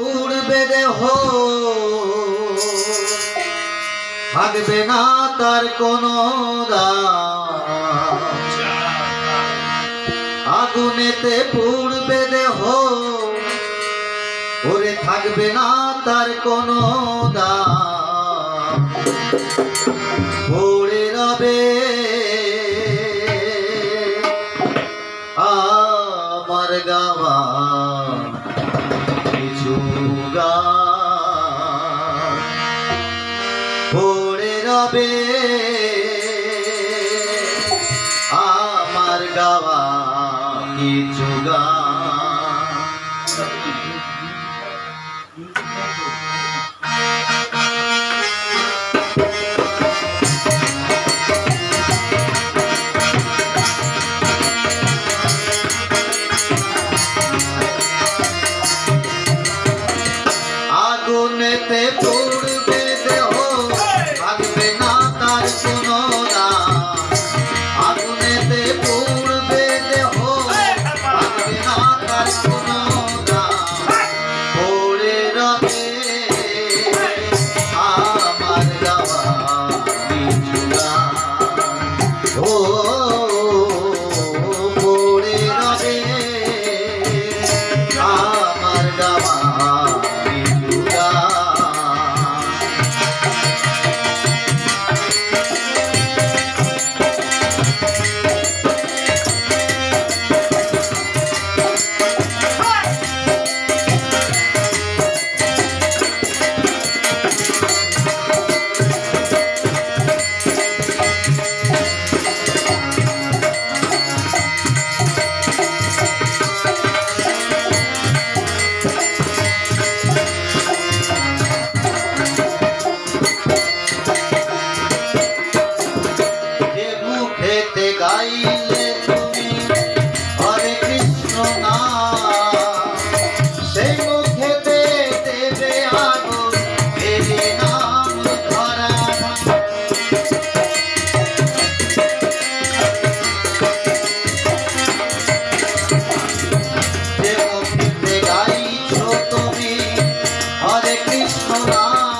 উড়বে দেহ। থাকবে না তার কোন আগুনেতে পুড়বে দেহ। ওরে থাকবে না তার কোন দা ভোরে রবে। আমার গাওয়া কিছু গান। নামে কৃষ্ণ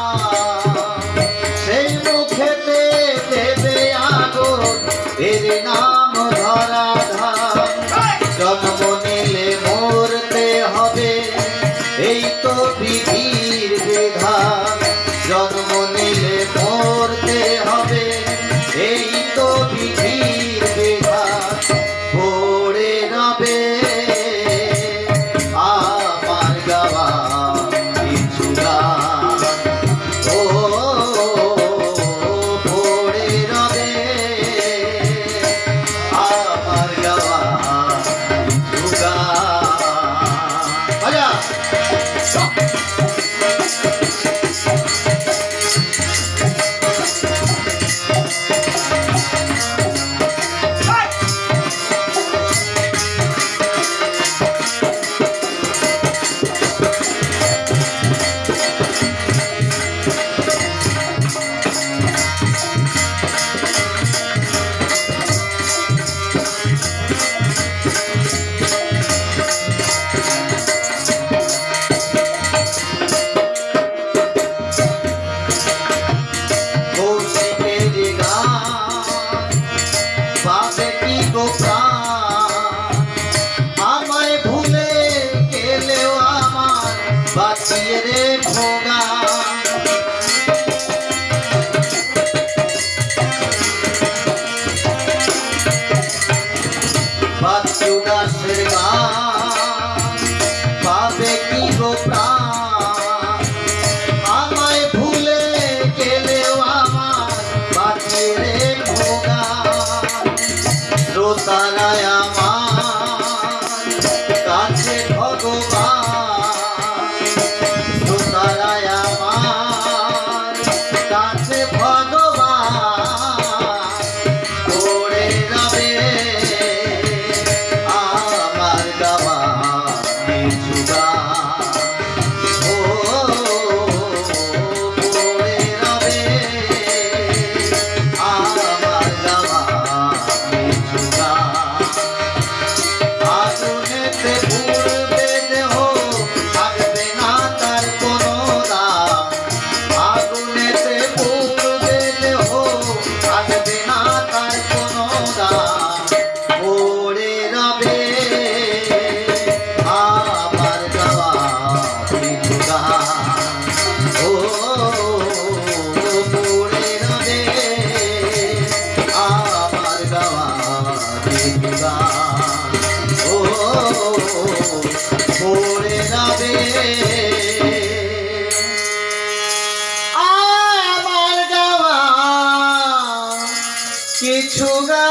Big পড়ে যাবে। আমার গাওয়া কিছু গা